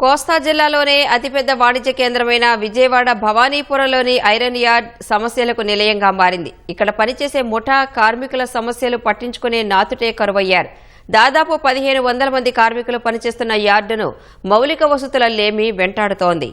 కోస్తా జిల్లాలోనే అతిపెద్ద వాణిజ్య కేంద్రమైన విజయవాడ భవానీపురంలోని ఐరన్ యార్డ్ సమస్యలకు నిలయంగా మారింది. ఇక్కడ పనిచేసే ముఠా కార్మికుల సమస్యలు పట్టించుకునే నాతుటే కరువయ్యారు దాదాపు పదిహేను వందల మంది కార్మికులు పనిచేస్తున్న యార్డును మౌలిక వసతుల లేమి వెంటాడుతోంది.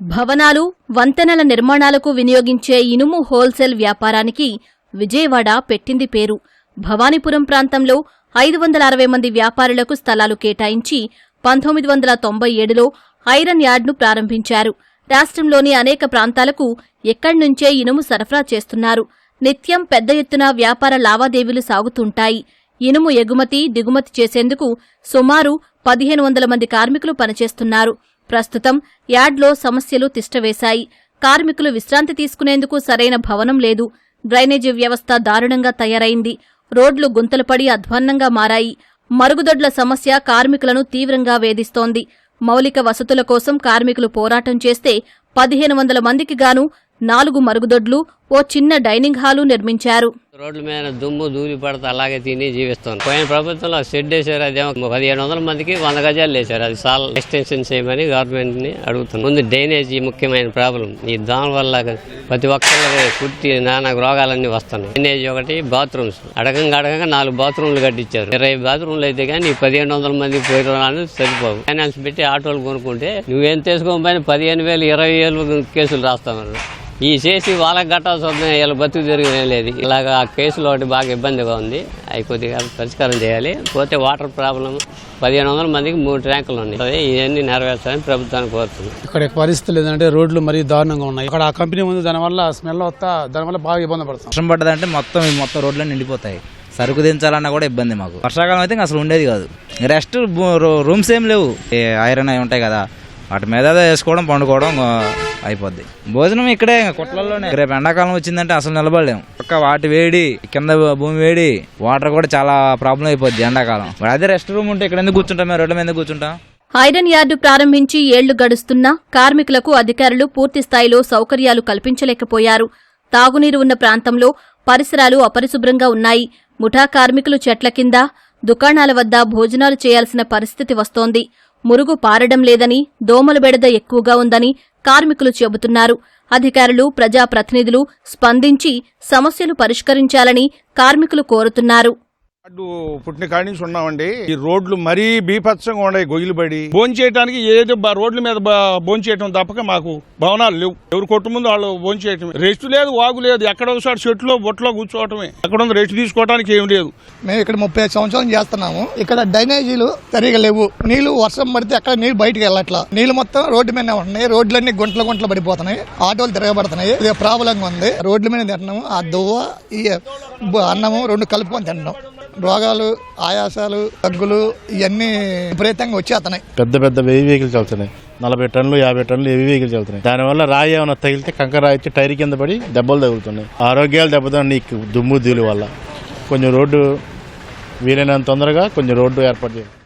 భవనాలు వంతెనల నిర్మాణాలకు వినియోగించే ఇనుము హోల్సేల్ వ్యాపారానికి విజయవాడ పెట్టింది పేరు. భవానీపురం ప్రాంతంలో ఐదు వందల అరవై మంది వ్యాపారులకు స్థలాలు కేటాయించి పంతొమ్మిది వందల తొంభై ఏడులో ఐరన్ యార్డ్ను ప్రారంభించారు. రాష్ట్రంలోని అనేక ప్రాంతాలకు ఎక్కడి నుంచే ఇనుము సరఫరా చేస్తున్నారు. నిత్యం పెద్ద ఎత్తున వ్యాపార లావాదేవీలు సాగుతుంటాయి. ఇనుము ఎగుమతి దిగుమతి చేసేందుకు సుమారు పదిహేను వందల మంది కార్మికులు పనిచేస్తున్నారు. ప్రస్తుతం యార్డ్లో సమస్యలు తిష్టవేశాయి. కార్మికులు విశ్రాంతి తీసుకునేందుకు సరైన భవనం లేదు. డ్రైనేజీ వ్యవస్థ దారుణంగా తయారైంది. రోడ్లు గుంతలపడి అధ్వాన్నంగా మారాయి. మరుగుదొడ్ల సమస్య కార్మికులను తీవ్రంగా వేధిస్తోంది. మౌలిక వసతుల కోసం కార్మికులు పోరాటం చేస్తే పదిహేను వందల మందికి గాను నాలుగు మరుగుదొడ్లు ఓ చిన్న డైనింగ్ హాలు నిర్మించారు. రోడ్ల మీద దుమ్ము ధూళి పడితే అలాగే తిని జీవిస్తాను. పోయిన ప్రభుత్వంలో షెడ్ వేసారు అదేమో పదిహేను వందల మందికి వంద గజాలు వేశారు. అది సాల్ ఎక్స్టెన్షన్ చేయమని గవర్నమెంట్ని అడుగుతున్నాను ముందు డ్రైనేజీ ముఖ్యమైన ప్రాబ్లం ఈ దాని వల్ల ప్రతి ఒక్కరికి కుట్టి నానా రోగాలన్నీ వస్తున్నాయి. డ్రైనేజ్ ఒకటి బాత్రూమ్స్ అడగంగా అడగంగా నాలుగు బాత్రూమ్లు కట్టించారు. ఇరవై బాత్రూమ్లు అయితే కానీ ఈ పదిహేను వందల మంది పోయిన సరిపోవు. ఫైనాన్స్ పెట్టి ఆటోలు కొనుక్కుంటే నువ్వేం తీసుకోకపోయినా పదిహేను వేలు ఇరవై వేలు కేసులు రాస్తామన్నారు. ఈ చేసి వాళ్ళకి కట్టాల్సి వస్తుంది వీళ్ళ బతుకు జరిగిన లేదు. ఇలాగా ఆ కేసులో ఒకటి బాగా ఇబ్బందిగా ఉంది. అవి కొద్దిగా పరిష్కారం చేయాలి. పోతే వాటర్ ప్రాబ్లం పదిహేను వందల మందికి మూడు ట్యాంకులు ఉన్నాయి. ఇవన్నీ నెరవేర్చాలని ప్రభుత్వాన్ని కోరుతున్నాం. ఇక్కడ పరిస్థితులు ఏంటంటే రోడ్లు మరీ దారుణంగా ఉన్నాయి. ఇక్కడ ఆ కంపెనీ ఉంది దానివల్ల స్మెల్ వస్తా దానివల్ల బాగా ఇబ్బంది పడుతుంది వర్షం పడ్డదంటే మొత్తం ఈ మొత్తం రోడ్లు నిండిపోతాయి. సరుకు దించాలన్నా కూడా ఇబ్బంది మాకు. వర్షాకాలం అయితే అసలు ఉండేది కాదు. రెస్ట్ రూమ్స్ ఏం లేవు. ఏ ఐరన్ అవి ఉంటాయి కదా. వాటి మీద వేసుకోవడం పండుకోవడం అయిపోద్ది. భోజనం ఇక్కడే ఇంకా కొట్లల్లోనే. రేపు ఎండాకాలం వచ్చిందంటే అసలు నిలబడలేము. ఒక్క వాటి వేడి కింద భూమి వేడి వాటర్ కూడా చాలా ప్రాబ్లం అయిపోద్ది ఎండాకాలం. మరి అదే రెస్ట్ రూమ్ ఉంటే ఇక్కడ ఎందుకు కూర్చుంటాం? రోడ్ల మీద కూర్చుంటాం? ఐరన్ యార్డు ప్రారంభించి ఏళ్ళు గడుస్తున్నా కార్మికులకు అధికారులు పూర్తి స్థాయిలో సౌకర్యాలు కల్పించలేకపోయారు. తాగునీరు ఉన్న ప్రాంతంలో పరిసరాలు అపరిశుభ్రంగా ఉన్నాయి. ముఠా కార్మికులు చెట్ల కింద దుకాణాల వద్ద భోజనాలు చేయాల్సిన పరిస్థితి వస్తోంది. మురుగు పారడం లేదని దోమల బెడద ఎక్కువగా ఉందని కార్మికులు చెబుతున్నారు. అధికారులు ప్రజాప్రతినిధులు స్పందించి సమస్యలు పరిష్కరించాలని కార్మికులు కోరుతున్నారు. పుట్టిన కాడి నుంచి ఉన్నామండి. ఈ రోడ్లు మరీ బీభత్సంగా ఉన్నాయి గొయ్యిలుబడి. భోజనం చేయడానికి ఏదో బ- రోడ్ల మీద భోజనం చేయటం తప్పక మాకు భవనాలు లేవు. ఎవరు కొట్టు ముందు వాళ్ళు భోజనం చేయటం రెస్ట్ లేదు వాగు లేదు. ఎక్కడ ఒకసారి చెట్లో బొట్లో కూర్చోవటమే. ఎక్కడ ఉంది రెస్ట్ తీసుకోవడానికి ఏం లేదు. మేము ఇక్కడ ముప్పై ఐదు సంవత్సరాలు చేస్తున్నాము. ఇక్కడ డ్రైనేజీలు సరిగా లేవు. నీళ్ళు వర్షం పడితే అక్కడ నీళ్ళు బయటకు వెళ్ళట్లా. నీళ్ళు మొత్తం రోడ్డు మీద ఉన్నాయి రోడ్లన్నీ గుంటలు గుంటలు పడిపోతున్నాయి. ఆటోలు తిరగబడుతున్నాయి. ఇది ప్రాబ్లంగా ఉంది. రోడ్ల మీద తింటున్నాము. ఆ దువ్వ ఈ అన్నము రెండు కలుపుకొని తింటున్నాం. రోగాలు ఆయాసాలు దగ్గులు ఇవన్నీ విపరీతంగా వచ్చేస్తున్నాయి పెద్ద పెద్ద వెయ్యి వెహికల్స్ వెళ్తున్నాయి నలభై టన్నులు యాభై టన్నులు హెవీ వెహికల్స్ వెళ్తున్నాయి దానివల్ల రాయి ఏమైనా తగిలితే కంకర రాయి టైర్ కింద పడి దెబ్బలు తగులుతున్నాయి. ఆరోగ్యాలు దెబ్బతాయి దుమ్ము ధూళి వల్ల. కొంచెం రోడ్డు వీలైనంత తొందరగా కొంచెం రోడ్డు ఏర్పాటు చేయాలి